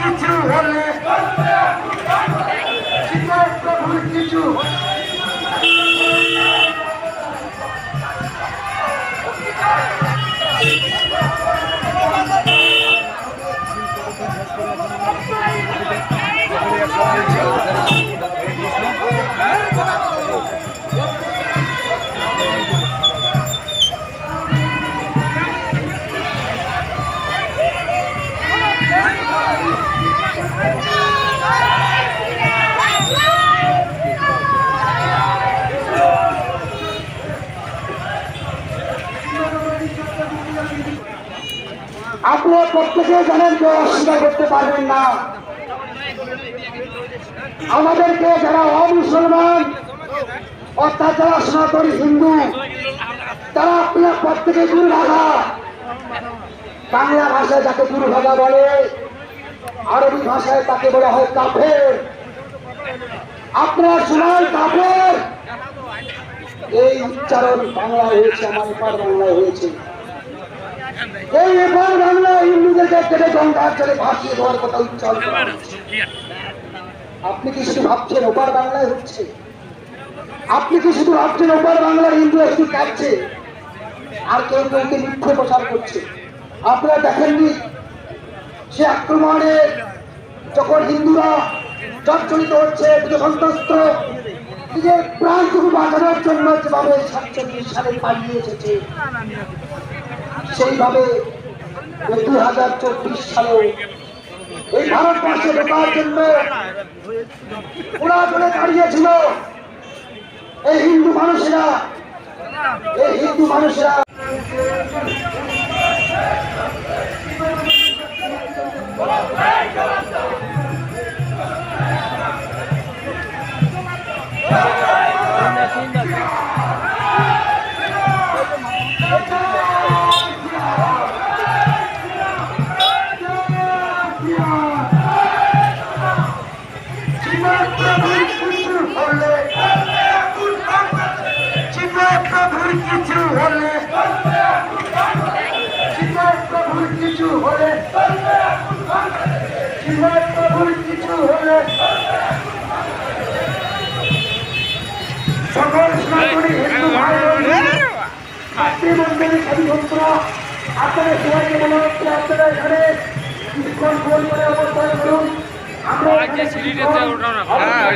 কিছু হলে প্রভুর কিছু। আপনারা প্রত্যেকে জানেন কেউ অস্বীকার করতে পারবেন না। আমাদেরকে যারা অমুসলমান, অর্থাৎ যারা সনাতনী হিন্দু, তারা আপনার প্রত্যেকে ভাষা বাংলা ভাষায় যাকে গুরু ভাষা বলে, আরবি ভাষায় তাকে বলা হয় কাফের। আপনার শোনান, কাফের। এই উচ্চারণ বাংলায় হয়েছে, আমার বাংলায় হয়েছে। এই বাংলা হিন্দুদেরকে কেটে গঙ্গার জলে ভাসিয়ে দেওয়ার কথা উচ্চারণ আপনি কি শুধু ভাবছেন ওপার বাংলায় হচ্ছে? আপনি কি শুধু ভাবছেন ওপার বাংলার হিন্দু একটু কাটছে আর কেউ কেউকে মিথ্যে প্রচার করছে? আপনারা দেখেননি? সে আক্রমণে যখন হিন্দুরা জর্জরিত হচ্ছে সন্ত্রস্ত নিজের প্রাণটুকু বাঁচানোর জন্য যেভাবে সাতচল্লিশ সালে পালিয়ে এসেছে। সেইভাবে দু হাজার চব্বিশ সালে এই ভারতবর্ষে ঢোকার জন্য ওরা দাঁড়িয়েছিল। এই হিন্দু মানুষেরা, এই হিন্দু মানুষেরা সকল সনাতনী হিন্দু ভাই স্বাধীনতা আপনাদের সবাইকে মনে হচ্ছে আপনারা এখানে ほら。